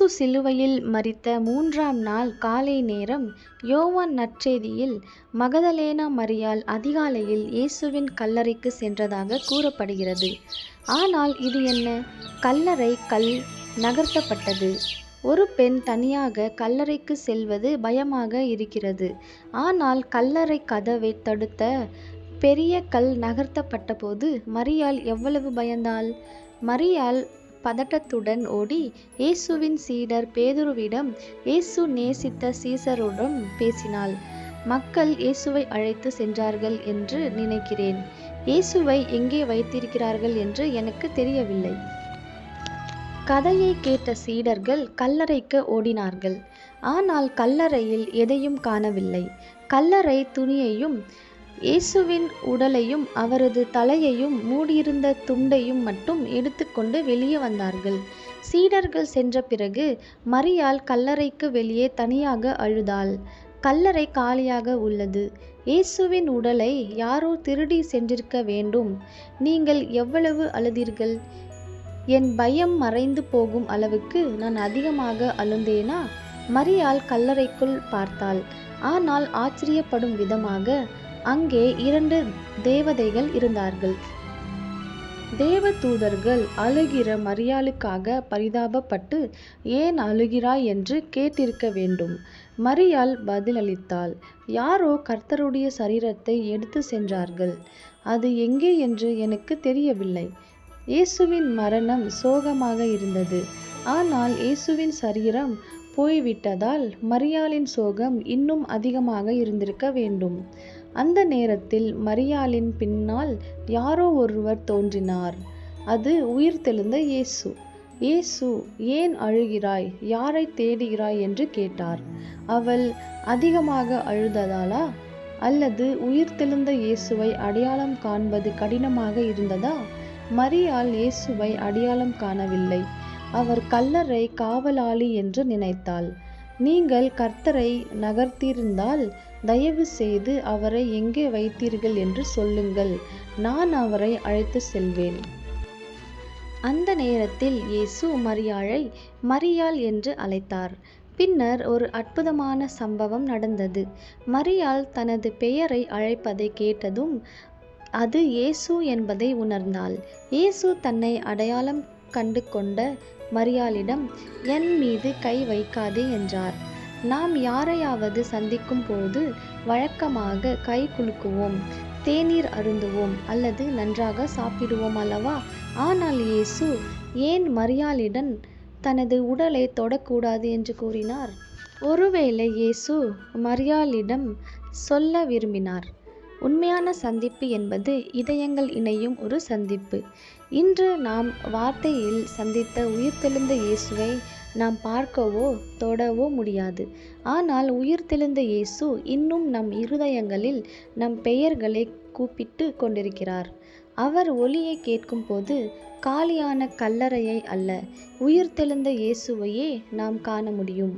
இயேசு சிலுவையில் மறித்த மூன்றாம் நாள் காலை நேரம் யோவான் நற்செய்தியில் மகதலேனா மரியால் அதிகாலையில் இயேசுவின் கல்லறைக்கு சென்றதாக கூறப்படுகிறது. ஆனால் இது என்ன? கல்லறை கல் நகர்த்தப்பட்டது. ஒரு பெண் தனியாக கல்லறைக்கு செல்வது பயமாக இருக்கிறது. ஆனால் கல்லறை கதவை தடுத்த பெரிய கல் நகர்த்தப்பட்டபோது மரியால் எவ்வளவு பயந்தாள்? மரியால் பதட்டத்துடன் ஓடி இயேசுவின் சீடர் பேதுருவிடம் இயேசு நேசித்த சீசருடன் பேசினாள். மக்கள் இயேசுவை அழைத்து சென்றார்கள் என்று நினைக்கிறேன். இயேசுவை எங்கே வைத்திருக்கிறார்கள் என்று எனக்கு தெரியவில்லை. கதையை கேட்ட சீடர்கள் கல்லறைக்கு ஓடினார்கள். ஆனால் கல்லறையில் எதையும் காணவில்லை. கல்லறை துணியையும் இயேசுவின் உடலையும் அவரது தலையையும் மூடியிருந்த துண்டையும் மட்டும் எடுத்துக்கொண்டு வெளியே வந்தார்கள். சீடர்கள் சென்ற பிறகு மரியாள் கல்லறைக்கு வெளியே தனியாக அழுதாள். கல்லறை காலியாக உள்ளது. இயேசுவின் உடலை யாரோ திருடி சென்றிருக்க வேண்டும். நீங்கள் எவ்வளவு அழுதீர்கள்? என் பயம் மறைந்து போகும் அளவுக்கு நான் அதிகமாக அழுந்தேனா? மரியாள் கல்லறைக்குள் பார்த்தாள். ஆனால் ஆச்சரியப்படும் விதமாக அங்கே இரண்டு தேவதைகள் இருந்தார்கள். தேவதூதர்கள் அழுகிற மரியாளுக்காக பரிதாபப்பட்டு ஏன் அழுகிறாய்? என்று கேட்டிருக்க வேண்டும். மரியாள் பதிலளித்தாள் யாரோ கர்த்தருடைய சரீரத்தை எடுத்து சென்றார்கள். அது எங்கே என்று எனக்கு தெரியவில்லை. இயேசுவின் மரணம் சோகமாக இருந்தது. ஆனால் இயேசுவின் சரீரம் போய்விட்டதால் மரியாளின் சோகம் இன்னும் அதிகமாக இருந்திருக்க வேண்டும். அந்த நேரத்தில் மரியாளின் பின்னால் யாரோ ஒருவர் தோன்றினார். அது உயிர்த்தெழுந்த இயேசு. இயேசு ஏன் அழுகிறாய்? யாரை தேடுகிறாய்? என்று கேட்டார். அவள் அதிகமாக அழுததாலா? அல்லது உயிர்த்தெழுந்த இயேசுவை அடையாளம் காண்பது கடினமாக இருந்ததா? மரியாள் இயேசுவை அடையாளம் காணவில்லை. அவர் கல்லறை காவலாளி என்று நினைத்தாள். நீங்கள் கர்த்தரை நகர்த்தியிருந்தால் தயவு செய்து அவரை எங்கே வைத்தீர்கள் என்று சொல்லுங்கள். நான் அவரை அழைத்து செல்வேன். அந்த நேரத்தில் இயேசு மரியாளை மரியாள் என்று அழைத்தார். பின்னர் ஒரு அற்புதமான சம்பவம் நடந்தது. மரியாள் தனது பெயரை அழைப்பதை கேட்டதும் அது இயேசு என்பதை உணர்ந்தாள். இயேசு தன்னை அடையாளம் கண்டு கொண்ட மரியாளிடம் என் மீது கை வைக்காதே என்றார். நாம் யாரையாவது சந்திக்கும் போது வழக்கமாக கை குலுக்குவோம் தேநீர் அருந்துவோம் அல்லது நன்றாக சாப்பிடுவோம் அல்லவா? ஆனால் இயேசு ஏன் மரியாளிடம் தனது உடலை தொடக்கூடாது? என்று கூறினார். ஒருவேளை இயேசு மரியாளிடம் சொல்ல விரும்பினார். உண்மையான சந்திப்பு என்பது இதயங்கள் இணையும் ஒரு சந்திப்பு. இன்று நாம் வார்த்தையில் சந்தித்த உயிர்த்தெழுந்த இயேசுவை நாம் பார்க்கவோ தொடவோ முடியாது. ஆனால் உயிர்த்தெழுந்த இயேசு இன்னும் நம் இருதயங்களில் நம் பெயர்களை கூப்பிட்டு கொண்டிருக்கிறார். அவர் ஒலியை கேட்கும்போது காலியான கல்லறையை அல்ல உயிர்த்தெழுந்த இயேசுவையே நாம் காண முடியும்.